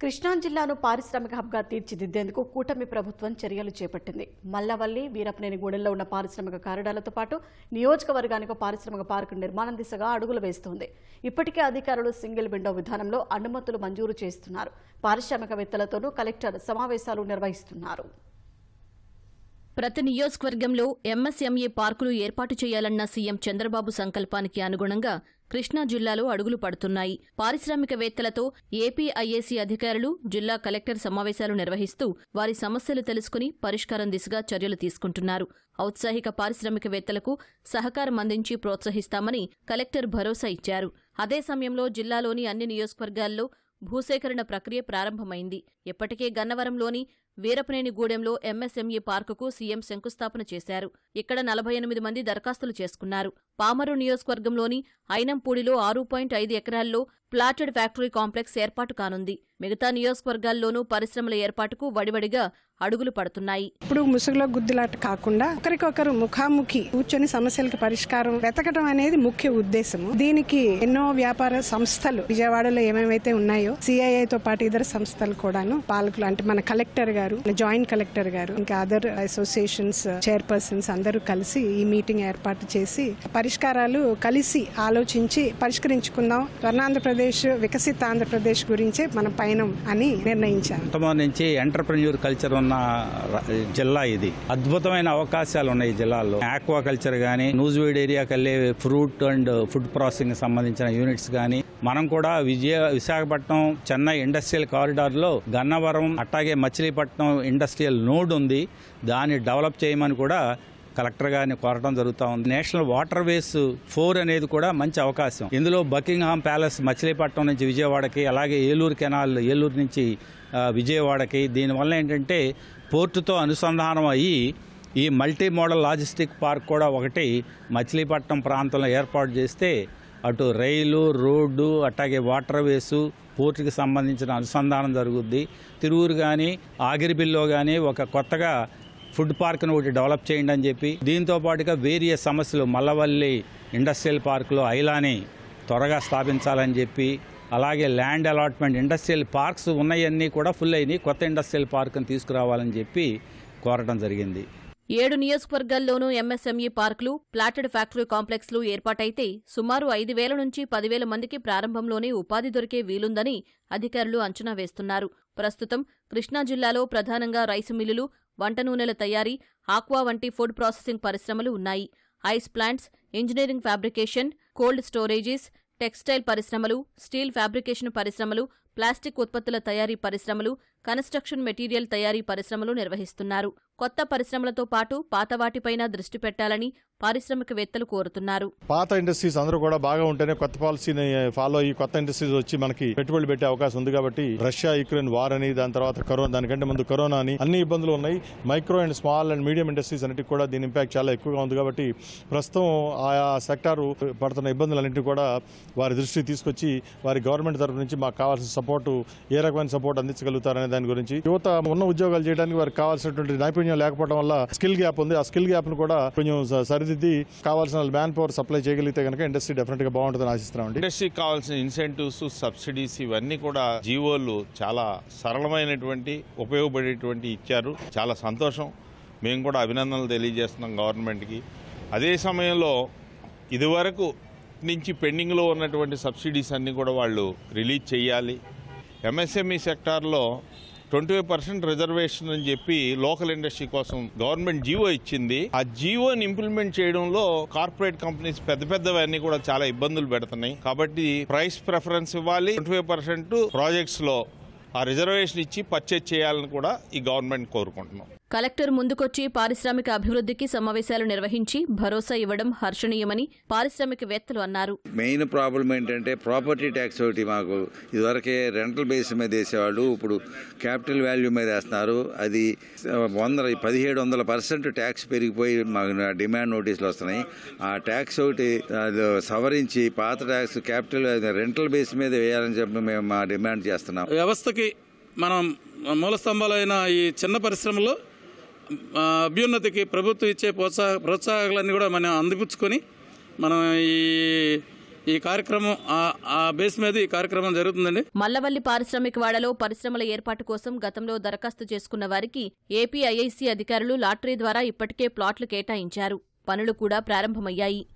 కృష్ణా జిల్లాను పారిశ్రామిక హబ్గా తీర్చిదిద్దేందుకు కూటమి ప్రభుత్వం చర్యలు చేపట్టింది. మల్లవల్లి వీరపనేనిగూడెంలో ఉన్న పారిశ్రామిక కారిడార్లతో పాటు నియోజకవర్గానికి పారిశ్రామిక పార్కు నిర్మాణం దిశగా అడుగులు వేస్తోంది. ఇప్పటికే అధికారులు సింగిల్ విండో విధానంలో అనుమతులు మంజూరు చేస్తున్నారు. పారిశ్రామికవేత్తలతోనూ కలెక్టర్ సమావేశాలు నిర్వహిస్తున్నారు. ప్రతి నియోజకవర్గంలో ఎంఎస్ఎంఏ పార్కులు ఏర్పాటు చేయాలన్న సీఎం చంద్రబాబు సంకల్పానికి అనుగుణంగా కృష్ణా జిల్లాలో అడుగులు పడుతున్నాయి. పారిశ్రామికవేత్తలతో ఏపీఐఏసీ అధికారులు జిల్లా కలెక్టర్ సమావేశాలు నిర్వహిస్తూ వారి సమస్యలు తెలుసుకుని పరిష్కారం దిశగా చర్యలు తీసుకుంటున్నారు. ఔత్సాహిక పారిశ్రామికవేత్తలకు సహకారం అందించి ప్రోత్సహిస్తామని కలెక్టర్ భరోసా ఇచ్చారు. అదే సమయంలో జిల్లాలోని అన్ని నియోజకవర్గాల్లో భూసేకరణ ప్రక్రియ ప్రారంభమైంది. ఇప్పటికే గన్నవరంలోని వీరపనేనిగూడెంలో ఎంఎస్ఎంఈ పార్కుకు సీఎం శంకుస్థాపన చేశారు. ఇక్కడ నలభై ఎనిమిది మంది దరఖాస్తులు చేసుకున్నారు. పామరు నియోజకవర్గంలోని ఐనంపూడిలో ఆరు పాయింట్ ఐదు ఎకరాల్లో ప్లాటెడ్ ఫ్యాక్టరీ కాంప్లెక్స్ ఏర్పాటు కానుంది. మిగతా నియోజకవర్గాల్లోనూ పరిశ్రమల ఏర్పాటుకు వడివడిగా అడుగులు పడుతున్నాయి. ఇప్పుడు ముసుగులో గుద్దులాట కాకుండా ఒకరికొకరు ముఖాముఖి కూర్చొని సమస్యలకు పరిష్కారం వెతకడం అనేది ముఖ్య ఉద్దేశము. దీనికి ఎన్నో వ్యాపార సంస్థలు విజయవాడలో ఏమేమైతే ఉన్నాయో సిఐఐ తో పాటు ఇతర సంస్థలు కూడాను పాలకులు అంటే మన కలెక్టర్ గారు జాయింట్ కలెక్టర్ గారు ఇంకా అదర్ అసోసియేషన్స్ చైర్పర్సన్స్ అందరూ కలిసి ఈ మీటింగ్ ఏర్పాటు చేసి పరిష్కారాలు కలిసి ఆలోచించి పరిష్కరించుకుందాం. స్వర్ణాంధ్రప్రదేశ్ వికసిత ఆంధ్రప్రదేశ్ గురించే మన పయనం అని నిర్ణయించారు. మొట్టమొదటి నుంచి ఎంటర్ప్రెన్యూర్ కల్చర్ ఉన్న జిల్లా ఇది. అద్భుతమైన అవకాశాలు ఉన్నాయి ఈ జిల్లాలో ఆక్వా కల్చర్ కానీ నూజివీడ్ ఏరియాకి వెళ్ళే ఫ్రూట్ అండ్ ఫుడ్ ప్రాసెసింగ్ సంబంధించిన యూనిట్స్ కానీ మనం కూడా విజయ విశాఖపట్నం చెన్నై ఇండస్ట్రియల్ కారిడార్లో గన్నవరం అట్టాగే మచిలీపట్నం ఇండస్ట్రియల్ నోడ్ ఉంది. దాన్ని డెవలప్ చేయమని కూడా కలెక్టర్ గారిని కోరడం జరుగుతూ ఉంది. నేషనల్ వాటర్ వేస్ ఫోర్ అనేది కూడా మంచి అవకాశం. ఇందులో బకింగ్హామ్ ప్యాలెస్ మచిలీపట్నం నుంచి విజయవాడకి అలాగే ఏలూరు కెనాల్ ఏలూరు నుంచి విజయవాడకి. దీనివల్ల ఏంటంటే పోర్టుతో అనుసంధానం అయ్యి ఈ మల్టీ మోడల్ లాజిస్టిక్ పార్క్ కూడా ఒకటి మచిలీపట్నం ప్రాంతంలో ఏర్పాటు చేస్తే అటు రైలు రోడ్డు అట్లాగే వాటర్ వేసు పోర్టుకి సంబంధించిన అనుసంధానం జరుగుద్ది. తిరువురు కానీ ఆగిరిబిల్లో కానీ ఒక కొత్తగా ఫుడ్ పార్క్ను ఒకటి డెవలప్ చేయండి అని చెప్పి దీంతో పాటుగా వేరియస్ సమస్యలు మల్లవల్లి ఇండస్ట్రియల్ పార్కులో ఐలాని త్వరగా స్థాపించాలని చెప్పి అలాగే ల్యాండ్ అలాట్మెంట్ ఇండస్ట్రియల్ పార్క్స్ ఉన్నాయన్నీ కూడా ఫుల్ అయినాయి. కొత్త ఇండస్ట్రియల్ పార్క్ని తీసుకురావాలని చెప్పి కోరటం జరిగింది. ఏడు నియోజకవర్గాల్లోనూ ఎంఎస్ఎంఈ పార్కులు ప్లాటెడ్ ఫ్యాక్టరీ కాంప్లెక్స్లు ఏర్పాటైతే సుమారు ఐదు వేల నుంచి పదివేల మందికి ప్రారంభంలోనే ఉపాధి దొరికే వీలుందని అధికారులు అంచనా వేస్తున్నారు. ప్రస్తుతం కృష్ణా జిల్లాలో ప్రధానంగా రైసు మిల్లులు వంట నూనెల తయారీ ఆక్వా వంటి ఫుడ్ ప్రాసెసింగ్ పరిశ్రమలు ఉన్నాయి. Ice plants engineering fabrication cold storages textile పరిశ్రమలు స్టీల్ ఫ్యాబ్రికేషన్ పరిశ్రమలు ప్లాస్టిక్ ఉత్పత్తుల తయారీ పరిశ్రమలు కన్స్ట్రక్షన్ మెటీరియల్ తయారీ పరిశ్రమలు నిర్వహిస్తున్నారు. కొత్త పరిశ్రమలతో పాటు పాత వాటిపైన దృష్టి పెట్టాలని పారిశ్రామికవేత్తలు కోరుతున్నారు. పాత ఇండస్ట్రీస్ అందరూ కూడా బాగా ఉంటేనే కొత్త పాలసీని ఫాలో అయ్యి కొత్త ఇండస్ట్రీస్ వచ్చి మనకి పెట్టుబడులు పెట్టే అవకాశం ఉంది కాబట్టి రష్యా యుక్రెయిన్ వార్ అని దాని తర్వాత కరోనా దానికంటే ముందు కరోనా అని అన్ని ఇబ్బందులు ఉన్నాయి. Micro and small and medium industries అన్నిటికి కూడా దీని ఇంపాక్ట్ చాలా ఎక్కువగా ఉంది కాబట్టి ప్రస్తుతం ఆయా సెక్టారు పడుతున్న ఇబ్బందులన్నింటినీ కూడా వారి దృష్టికి తీసుకొచ్చి వారి గవర్నమెంట్ తరఫు నుంచి మాకు కావాల్సిన సపోర్టు ఏ రకమైన సపోర్ట్ అందించగలుగుతారనే దాని గురించి. యువత ఉన్న ఉద్యోగాలు చేయడానికి వారికి కావాల్సినటువంటి నైపుణ్యం లేకపోవడం వల్ల స్కిల్ గ్యాప్ ఉంది. ఆ స్కిల్ గ్యాప్ను కూడా కొంచెం సరిదిద్ది కావాల్సిన మ్యాన్ పవర్ సప్లై చేయగలిగితే కనుక ఇండస్ట్రీ డెఫినెట్గా బాగుంటుందని ఆశిస్తున్నామండి ఇండస్ట్రీకి కావాల్సిన ఇన్సెంటివ్స్ సబ్సిడీస్ ఇవన్నీ కూడా జీవోలు చాలా సరళమైనటువంటి ఉపయోగపడేటువంటి ఇచ్చారు. చాలా సంతోషం. మేము కూడా అభినందనలు తెలియజేస్తున్నాం గవర్నమెంట్కి. అదే సమయంలో ఇదివరకు నుంచి పెండింగ్లో ఉన్నటువంటి సబ్సిడీస్ అన్నీ కూడా వాళ్ళు రిలీజ్ చేయాలి ఎంఎస్ఎంఈ సెక్టార్లో ట్వంటీ ఫైవ్ పర్సెంట్ రిజర్వేషన్ అని చెప్పి లోకల్ ఇండస్ట్రీ కోసం గవర్నమెంట్ జీవో ఇచ్చింది. ఆ జీవోని ఇంప్లిమెంట్ చేయడంలో కార్పొరేట్ కంపెనీస్ పెద్ద పెద్దవన్నీ కూడా చాలా ఇబ్బందులు పెడుతున్నాయి. కాబట్టి ప్రైస్ ప్రిఫరెన్స్ ఇవ్వాలి. ట్వంటీ ఫైవ్ పర్సెంట్ ప్రాజెక్ట్స్లో ఆ రిజర్వేషన్ ఇచ్చి పర్చేజ్ చేయాలని కూడా ఈ గవర్నమెంట్ కోరుకుంటున్నాం. కలెక్టర్ ముందుకొచ్చి పారిశ్రామిక అభివృద్ధికి సమావేశాలు నిర్వహించి భరోసా ఇవ్వడం హర్షణీయమని పారిశ్రామికవేత్తలు అన్నారు. మెయిన్ ప్రాబ్లం ఏంటంటే ప్రాపర్టీ ట్యాక్స్ ఒకటి మాకు. ఇదివరకే రెంటల్ బేస్ మీద వేసేవాళ్ళు ఇప్పుడు క్యాపిటల్ వాల్యూ మీద వేస్తున్నారు. అది వందల పదిహేడు వందల పర్సెంట్ ట్యాక్స్ పెరిగిపోయి మాకు డిమాండ్ నోటీసులు వస్తున్నాయి. ఆ ట్యాక్స్ ఒకటి అది సవరించి పాత ట్యాక్స్ క్యాపిటల్ రెంటల్ బేస్ మీద వేయాలని చెప్పి మేము మా డిమాండ్ చేస్తున్నాం. వ్యవస్థకి మనం మూల స్తంభాలైన ఈ చిన్న పరిశ్రమలో అభ్యున్నతికి ప్రభుత్వం ఇచ్చే ప్రోత్సాహ ప్రోత్సాహకాలన్నీ కూడా మనం అందిపుచ్చుకొని మనం ఈ ఈ కార్యక్రమం ఆ- ఆ బేస్ మీద ఈ కార్యక్రమం జరుగుతుందండి. మల్లవల్లి పారిశ్రామికవాడలో పరిశ్రమల ఏర్పాటు కోసం గతంలో దరఖాస్తు చేసుకున్న వారికి ఏపీ ఐఐసీ అధికారులు లాటరీ ద్వారా ఇప్పటికే ప్లాట్లు కేటాయించారు. పనులు కూడా ప్రారంభమయ్యాయి.